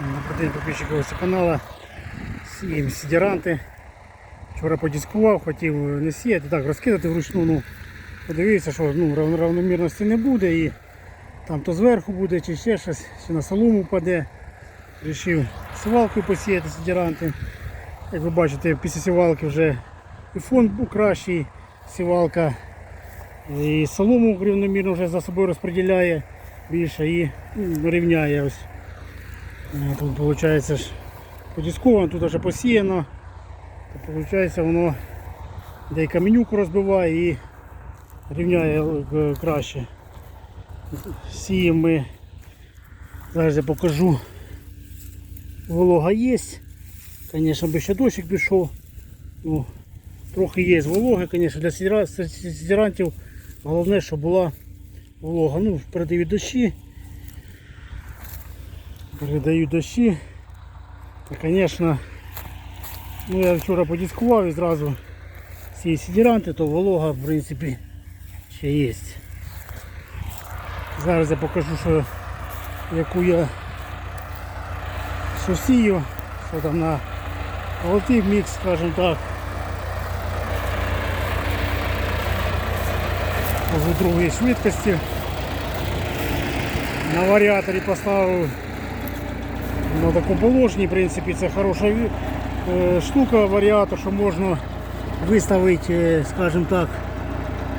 Один підписчик ось каналу сіємо сідіранти. Вчора подіскував, хотів не сіяти, так розкидати вручну. Ну, подивився, що ну, равномірності не буде і там то зверху буде, чи ще щось, чи на солому впаде. Рішив сівалкою посіяти сідіранти. Як ви бачите, після сівалки вже і фон був кращий, сівалка і солому рівномірно вже за собою розподіляє більше і ну, рівняє ось. Е, Тут виходить ж подісковано, тут вже посіяно. То виходить воно де й каменюку розбиває і рівняє е, краще. Сіємо ми. Зараз я покажу. Волога є. Звісно, би ще дощик пішов. Ну, трохи є вологи, звісно, для сідірантів. Головне, щоб була волога. Ну, передають дощі. Передають дощі. Та, звісно, ну я вчора подіскував і зразу ці сідіранти, то волога, в принципі, ще є. Зараз я покажу, що яку я що сію, що там на голотив мікс, скажімо так. Уже другої швидкості. На варіаторі поставив на такому положенні, в принципі, це хороша е, штука, варіатор, що можна виставити, е, скажімо так,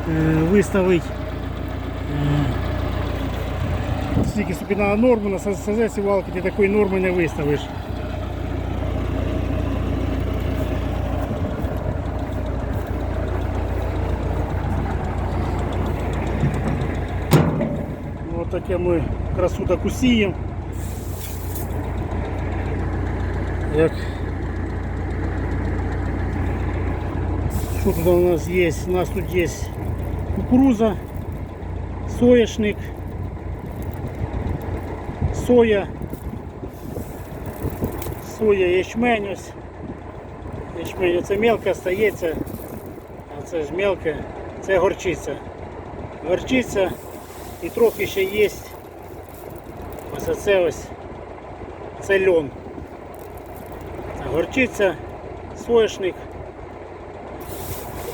е, виставити стільки собі на норму, на СЗ сівалки ти такої норми не виставиш. Таке ми красу таку сіємо. Як що тут у нас є? У нас тут є кукуруза, соняшник, соя, соя, ячмень ось. Ячмень це мелке стається, а це ж мелке, це горчиця. Горчиця і трохи ще є. Ось оце ось це льон. Горчиця, соняшник,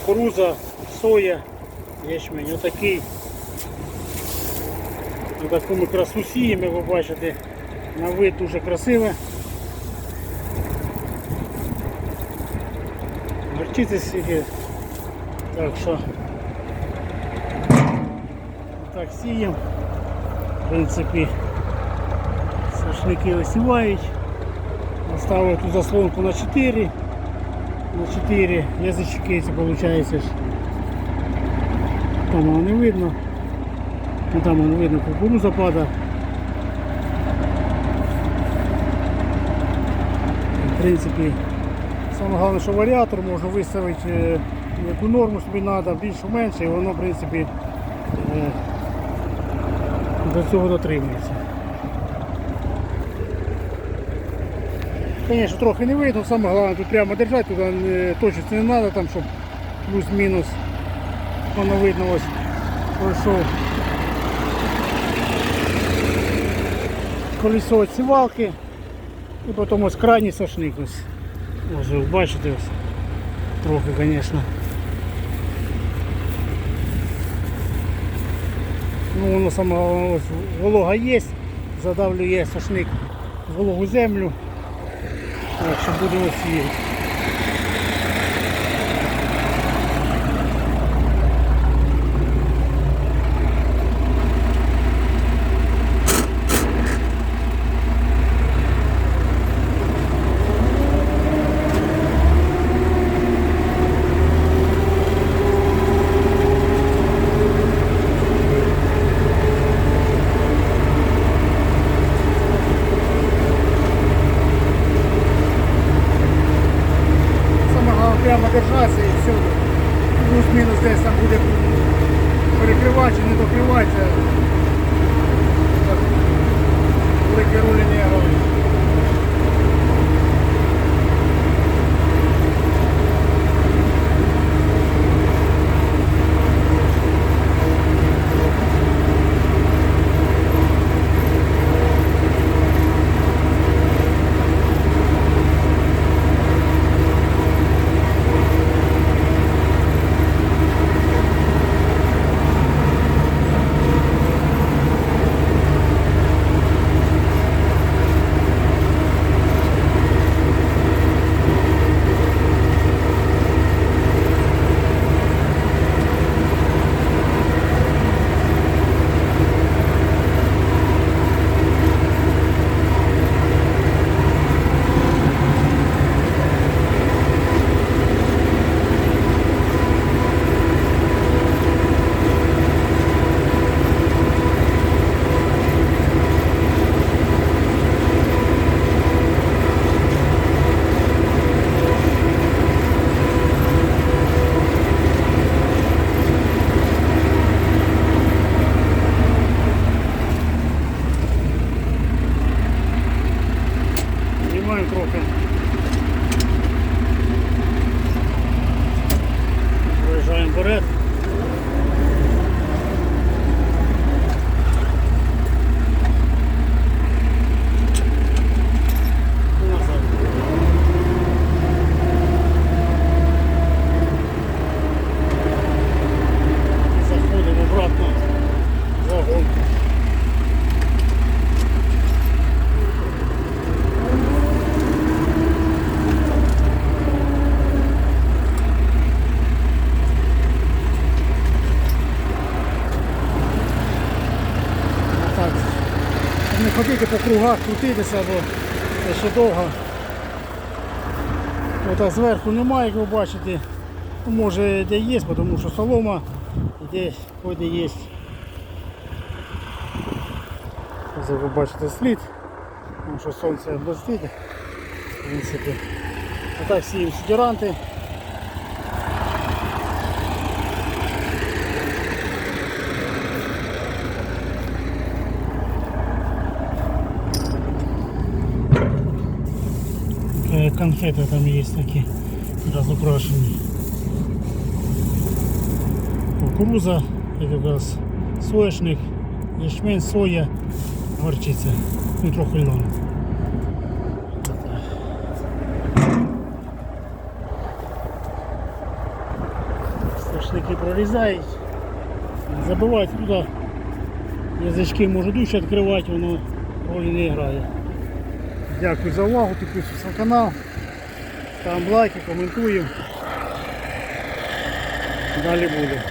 кукуруза, соя, ячмень. Отакий. Таку ми красу сіємо, ви бачите, на вид дуже красиве. Горчиці скільки. Так що так сіємо. В принципі, сошники осівають. Поставив ту заслонку на 4. На 4 язички це виходить. Там воно не видно. Ну там воно видно кукуруза пада. В принципі, саме головне, що варіатор можна виставити е, яку норму собі треба, більше менше, і воно в принципі е, до цього дотримується. Звісно, трохи не видно, саме головне тут прямо держати, туди не, точиться не треба, там, щоб плюс-мінус воно видно ось пройшов колесо від і потім ось крайній сошник ось. Ви бачите ось. Трохи, звісно. Ну воно саме ось волога є, задавлює сошник вологу землю. Так що будемо сіяти. Саме головне ходити по кругах, крутитися, бо це ще довго. Ота зверху немає, як ви бачите. Ну, може де є, тому що солома і де де є. Ось ви бачите слід, тому що сонце блистить. В принципі. Отак сіємо сідіранти. Е, Конфети там є такі розукрашені. Кукуруза, як якраз соняшник, ячмень, соя, горчиця. Ну трохи льону. Сошники прорізають. Не забувайте туди язички можу дужче відкривати, воно ролі не грає. Дякую за увагу, підписуйтесь на канал. Ставимо лайки, коментуємо. Далі буде.